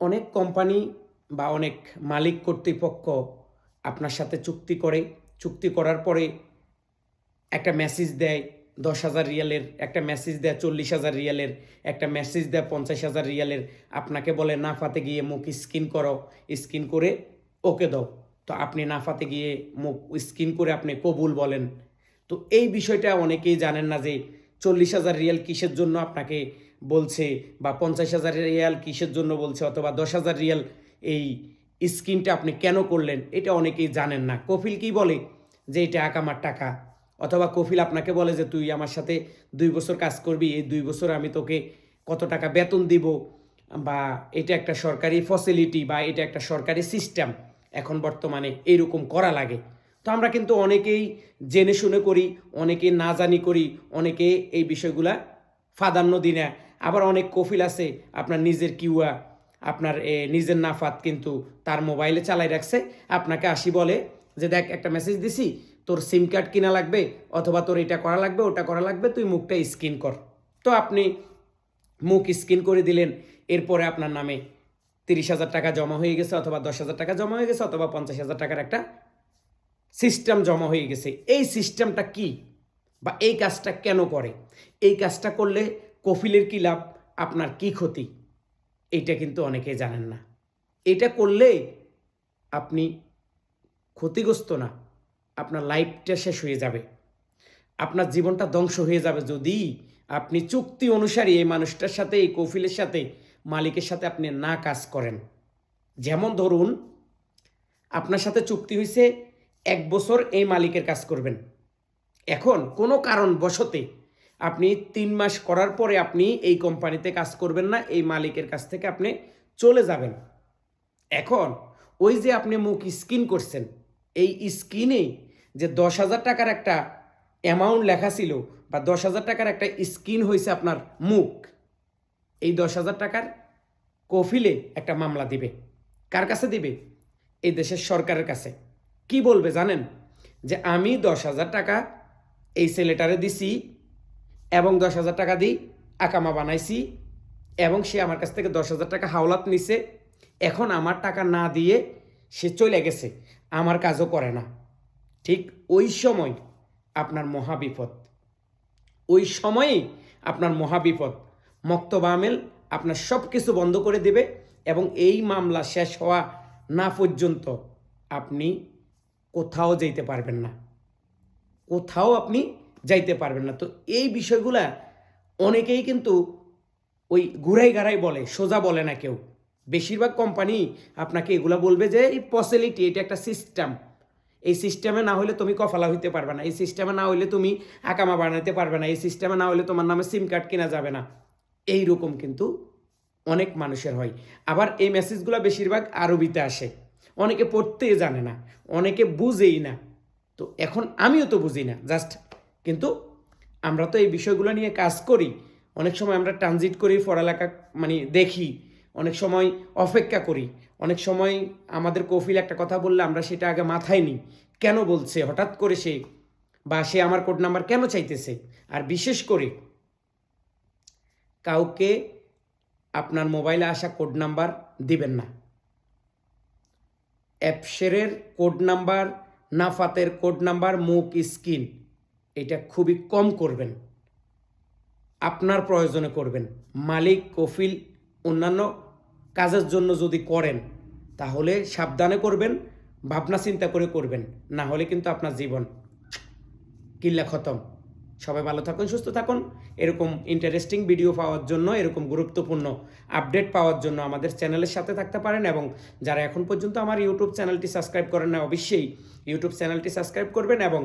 অনেক কোম্পানি বা অনেক মালিক কর্তৃপক্ষ আপনার সাথে চুক্তি করে। চুক্তি করার পরে একটা মেসেজ দেয়, দশ হাজার রিয়ালের একটা মেসেজ দেয়, চল্লিশ হাজার রিয়ালের একটা মেসেজ দেয়, পঞ্চাশ হাজার রিয়ালের। আপনাকে বলে, নাফাতে গিয়ে মুখ স্কিন করো স্কিন করে ওকে দাও। তো আপনি নাফাতে গিয়ে মুখ স্কিন করে আপনি কবুল বলেন। তো এই বিষয়টা অনেকেই জানেন না যে চল্লিশ হাজার রিয়াল কিসের জন্য আপনাকে বলছে বা পঞ্চাশ হাজার রিয়াল কিসের জন্য বলছে অথবা দশ হাজার রিয়াল এই স্কিনটা আপনি কেন করলেন, এটা অনেকেই জানেন না। কফিল কি বলে যে এটা আকামার টাকা? অথবা কফিল আপনাকে বলে যে তুই আমার সাথে দুই বছর কাজ করবি, এই দুই বছর আমি তোকে কত টাকা বেতন দিব? বা এটা একটা সরকারি ফ্যাসিলিটি বা এটা একটা সরকারি সিস্টেম এখন বর্তমানে এইরকম করা লাগে। তো আমরা কিন্তু অনেকেই জেনে শুনে করি, অনেকে না জানি করি, অনেকে এই বিষয়গুলা ফাদান্য দিই না। আবার অনেক কফিল আছে, আপনার নিজের কিউয়া, আপনার নিজের নাফাত কিন্তু তার মোবাইলে চালাই রাখছে। আপনাকে আসি বলে যে, দেখ, একটা মেসেজ দিছি, তোর সিম কার্ড কিনা লাগবে অথবা তোর এটা করা লাগবে, ওটা করা লাগবে, তুই মুখটা স্ক্রিন কর। তো আপনি মুখ স্ক্রিন করে দিলেন, এরপরে আপনার নামে তিরিশ হাজার টাকা জমা হয়ে গেছে অথবা দশ হাজার টাকা জমা হয়ে গেছে অথবা পঞ্চাশ হাজার টাকার একটা সিস্টেম জমা হয়ে গেছে। এই সিস্টেমটা কি? বা এই কাজটা কেন করে? এই কাজটা করলে কফিলের কি লাভ? আপনার কি ক্ষতি? এইটা কিন্তু অনেকে জানেন না। এটা করলে আপনি ক্ষতিগ্রস্ত না। আপনার লাইফটা শেষ হয়ে যাবে। আপনার জীবনটা ধ্বংস হয়ে যাবে যদি আপনি চুক্তি অনুসারী এই মানুষটার সাথে, এই কফিলের সাথে, মালিকের সাথে আপনি না কাজ করেন। যেমন ধরুন, আপনার সাথে চুক্তি হয়েছে এক বছর এই মালিকের কাজ করবেন। এখন কোনো কারণ বশতে আপনি তিন মাস করার পরে আপনি এই কোম্পানিতে কাজ করবেন না, এই মালিকের কাছ থেকে আপনি চলে যাবেন। এখন ওই যে আপনি মুখ স্কিন করছেন, এই স্কিনে যে দশ হাজার টাকার একটা অ্যামাউন্ট লেখা ছিল বা দশ হাজার টাকার একটা স্কিন হয়েছে আপনার মুখ, এই দশ হাজার টাকার কফিলে একটা মামলা দিবে। কার কাছে দিবে? এই দেশের সরকারের কাছে। কি বলবে জানেন? যে আমি দশ হাজার টাকা এই ছেলেটারে দিছি এবং দশ হাজার টাকা দিই আকামা বানাইছি এবং সে আমার কাছ থেকে দশ হাজার টাকা হাওলাত নিছে। এখন আমার টাকা না দিয়ে সে চলে গেছে। আমার কাজও করে না। ঠিক ওই সময় আপনার মহাবিপদ ওই সময়েই আপনার মহাবিপদ মক্তব আমেল আপনার সব কিছু বন্ধ করে দেবে এবং এই মামলা শেষ হওয়া না পর্যন্ত আপনি কোথাও যেতে পারবেন না। কোথাও আপনি যাইতে পারবেন না। তো এই বিষয়গুলা অনেকেই কিন্তু ওই ঘুরাই গাড়াই বলে, সোজা বলে না কেউ। বেশিরভাগ কোম্পানি আপনাকে এগুলা বলবে যে, এই পসিলিটি এটা একটা সিস্টেম এই সিস্টেমে না হলে তুমি কফালা হইতে পারবে না। এই সিস্টেমে না হলে তুমি আকামা বানাতে পারবে না। এই সিস্টেমে না হলে তোমার নামে সিম কার্ড কেনা যাবে না। এই রকম কিন্তু অনেক মানুষের হয়। আবার এই মেসেজগুলো বেশিরভাগ আরবিতে আসে। অনেকে পড়তে জানে না, অনেকে বুঝেই না। তো এখন আমিও তো বুঝি না জাস্ট কিন্তু আমরা তো এই বিষয়গুলো নিয়ে কাজ করি। অনেক সময় আমরা ট্রানজিট করি, পড়ালেখা মানে দেখি, অনেক সময় অপেক্ষা করি। অনেক সময় আমাদের কফিল একটা কথা বললে আমরা সেটা আগে মাথায় নিই, কেন বলছে? হঠাৎ করে সে বা সে আমার কোড নাম্বার কেন চাইতেছে? আর বিশেষ করে কাউকে আপনার মোবাইলে আসা কোড নাম্বার দিবেন না। অ্যাপসেরের কোড নাম্বার, নাফাতের কোড নাম্বার, মুখ, স্কিন, এটা খুবই কম করবেন। আপনার প্রয়োজনে করবেন। মালিক, কফিল, অন্যান্য কাজের জন্য যদি করেন, তাহলে সাবধানে করবেন, ভাবনা চিন্তা করে করবেন। না হলে কিন্তু আপনার জীবন কিল্লা খতম। সবাই ভালো থাকুন, সুস্থ থাকুন। এরকম ইন্টারেস্টিং ভিডিও পাওয়ার জন্য, এরকম গুরুত্বপূর্ণ আপডেট পাওয়ার জন্য আমাদের চ্যানেলের সাথে থাকতে পারেন এবং যারা এখন পর্যন্ত আমার ইউটিউব চ্যানেলটি সাবস্ক্রাইব করেন না, অবশ্যই ইউটিউব চ্যানেলটি সাবস্ক্রাইব করবেন এবং